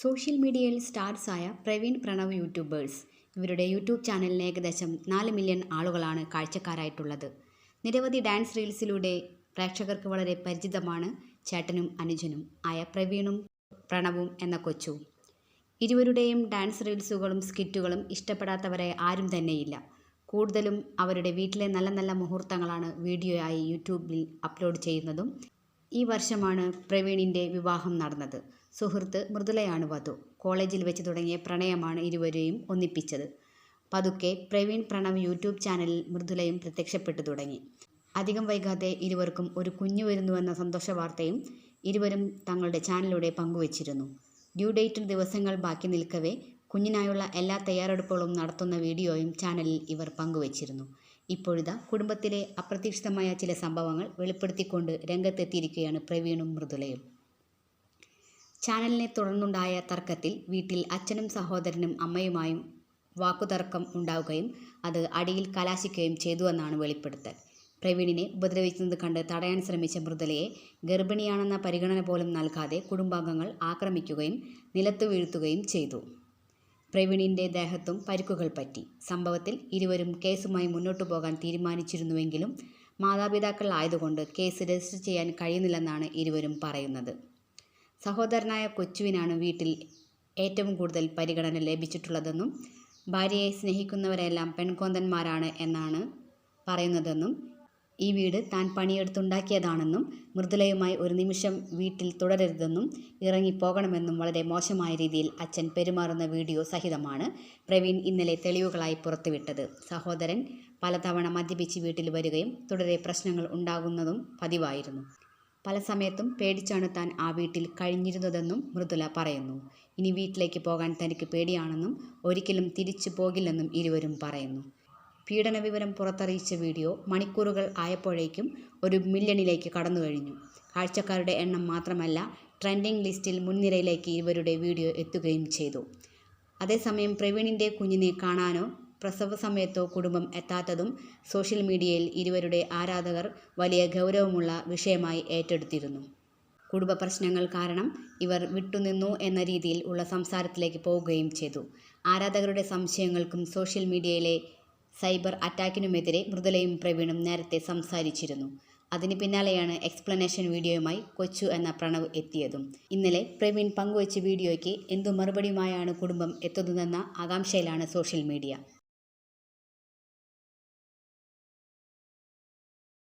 Social മീഡിയയിൽ സ്റ്റാർസായ Praveen Pranav YouTubers. ഇവരുടെ യൂട്യൂബ് ചാനലിന് ഏകദേശം നാല് മില്യൺ ആളുകളാണ് കാഴ്ചക്കാരായിട്ടുള്ളത്. നിരവധി ഡാൻസ് റീൽസിലൂടെ പ്രേക്ഷകർക്ക് വളരെ പരിചിതമാണ് ചേട്ടനും അനുജനും ആയ പ്രവീണും പ്രണവും എന്ന കൊച്ചു. ഇരുവരുടെയും ഡാൻസ് റീൽസുകളും സ്കിറ്റുകളും ഇഷ്ടപ്പെടാത്തവരെ ആരും തന്നെയില്ല. കൂടുതലും അവരുടെ വീട്ടിലെ നല്ല നല്ല മുഹൂർത്തങ്ങളാണ് വീഡിയോയായി യൂട്യൂബിൽ അപ്ലോഡ് ചെയ്യുന്നതും ഈ വർഷമാണ് പ്രവീണിന്റെ വിവാഹം നടന്നത്. സുഹൃത്ത് മൃദുലയാണ് വധു. കോളേജിൽ വെച്ച് തുടങ്ങിയ പ്രണയമാണ് ഇരുവരെയും ഒന്നിപ്പിച്ചത്. പതുക്കെ പ്രവീൺ പ്രണവ് യൂട്യൂബ് ചാനലിൽ മൃദുലയും പ്രത്യക്ഷപ്പെട്ടു തുടങ്ങി. അധികം വൈകാതെ ഇരുവർക്കും ഒരു കുഞ്ഞു വരുന്നുവെന്ന സന്തോഷ വാർത്തയും ഇരുവരും തങ്ങളുടെ ചാനലിലൂടെ പങ്കുവച്ചിരുന്നു. ഡ്യൂ ഡേറ്റിന് ദിവസങ്ങൾ ബാക്കി നിൽക്കവേ കുഞ്ഞിനായുള്ള എല്ലാ തയ്യാറെടുപ്പുകളും നടത്തുന്ന വീഡിയോയും ചാനലിൽ ഇവർ പങ്കുവച്ചിരുന്നു. ഇപ്പോഴിതാ കുടുംബത്തിലെ അപ്രതീക്ഷിതമായ ചില സംഭവങ്ങൾ വെളിപ്പെടുത്തിക്കൊണ്ട് രംഗത്തെത്തിയിരിക്കുകയാണ് പ്രവീണും മൃദുലയും. ചാനലിനെ തുടർന്നുണ്ടായ തർക്കത്തിൽ വീട്ടിൽ അച്ഛനും സഹോദരനും അമ്മയുമായും വാക്കുതർക്കം ഉണ്ടാവുകയും അത് അടിയിൽ കലാശിക്കുകയും ചെയ്തുവെന്നാണ് വെളിപ്പെടുത്തൽ. പ്രവീണിനെ ഉപദ്രവിക്കുന്നത് കണ്ട് തടയാൻ ശ്രമിച്ച മൃദുലയെ ഗർഭിണിയാണെന്ന പരിഗണന പോലും നൽകാതെ കുടുംബാംഗങ്ങൾ ആക്രമിക്കുകയും നിലത്തു വീഴ്ത്തുകയും ചെയ്തു. പ്രവീണിന്റെ ദേഹത്തും പരിക്കുകൾ പറ്റി. സംഭവത്തിൽ ഇരുവരും കേസുമായി മുന്നോട്ടു പോകാൻ തീരുമാനിച്ചിരുന്നുവെങ്കിലും മാതാപിതാക്കൾ ആയതുകൊണ്ട് കേസ് രജിസ്റ്റർ ചെയ്യാൻ കഴിയുന്നില്ലെന്നാണ് ഇരുവരും പറയുന്നത്. സഹോദരനായ കൊച്ചുവിനാണ് വീട്ടിൽ ഏറ്റവും കൂടുതൽ പരിഗണന ലഭിച്ചിട്ടുള്ളതെന്നും ഭാര്യയെ സ്നേഹിക്കുന്നവരെല്ലാം പെൺകോന്തന്മാരാണ് എന്നാണ് പറയുന്നതെന്നും ഈ വീട് താൻ പണിയെടുത്തുണ്ടാക്കിയതാണെന്നും മൃദുലയുമായി ഒരു നിമിഷം വീട്ടിൽ തുടരരുതെന്നും ഇറങ്ങിപ്പോകണമെന്നും വളരെ മോശമായ രീതിയിൽ അച്ഛൻ പെരുമാറുന്ന വീഡിയോ സഹിതമാണ് പ്രവീൺ ഇന്നലെ തെളിവുകളായി പുറത്തുവിട്ടത്. സഹോദരൻ പലതവണ മദ്യപിച്ച് വീട്ടിൽ വരികയും തുടരെ പ്രശ്നങ്ങൾ ഉണ്ടാകുന്നതും പതിവായിരുന്നു. പല സമയത്തും പേടിച്ചാണ് താൻ ആ വീട്ടിൽ കഴിഞ്ഞിരുന്നതെന്നും മൃദുല പറയുന്നു. ഇനി വീട്ടിലേക്ക് പോകാൻ തനിക്ക് പേടിയാണെന്നും ഒരിക്കലും തിരിച്ചു പോകില്ലെന്നും ഇരുവരും പറയുന്നു. പീഡന വിവരം പുറത്തറിയിച്ച വീഡിയോ മണിക്കൂറുകൾ ആയപ്പോഴേക്കും ഒരു മില്യണിലേക്ക് കടന്നു കഴിഞ്ഞു കാഴ്ചക്കാരുടെ എണ്ണം മാത്രമല്ല ട്രെൻഡിംഗ് ലിസ്റ്റിൽ മുൻനിരയിലേക്ക് ഇവരുടെ വീഡിയോ എത്തുകയും ചെയ്തു. അതേസമയം പ്രവീണിന്റെ കുഞ്ഞിനെ കാണാനോ പ്രസവ സമയത്തോ കുടുംബം എത്താത്തതും സോഷ്യൽ മീഡിയയിൽ ഇരുവരുടെ ആരാധകർ വലിയ ഗൗരവമുള്ള വിഷയമായി ഏറ്റെടുത്തിരുന്നു. കുടുംബ പ്രശ്നങ്ങൾ കാരണം ഇവർ വിട്ടുനിന്നു എന്ന രീതിയിൽ ഉള്ള സംസാരത്തിലേക്ക് പോവുകയും ചെയ്തു. ആരാധകരുടെ സംശയങ്ങൾക്കും സോഷ്യൽ മീഡിയയിലെ സൈബർ അറ്റാക്കിനുമെതിരെ മൃദുലയും പ്രവീണും നേരത്തെ സംസാരിച്ചിരുന്നു. അതിന് പിന്നാലെയാണ് എക്സ്പ്ലനേഷൻ വീഡിയോയുമായി കൊച്ചു എന്ന പ്രണവ് എത്തിയതും. ഇന്നലെ പ്രവീൺ പങ്കുവച്ച വീഡിയോയ്ക്ക് എന്തു മറുപടിയുമായാണ് കുടുംബം എത്തുന്നതെന്ന ആകാംക്ഷയിലാണ് സോഷ്യൽ മീഡിയ.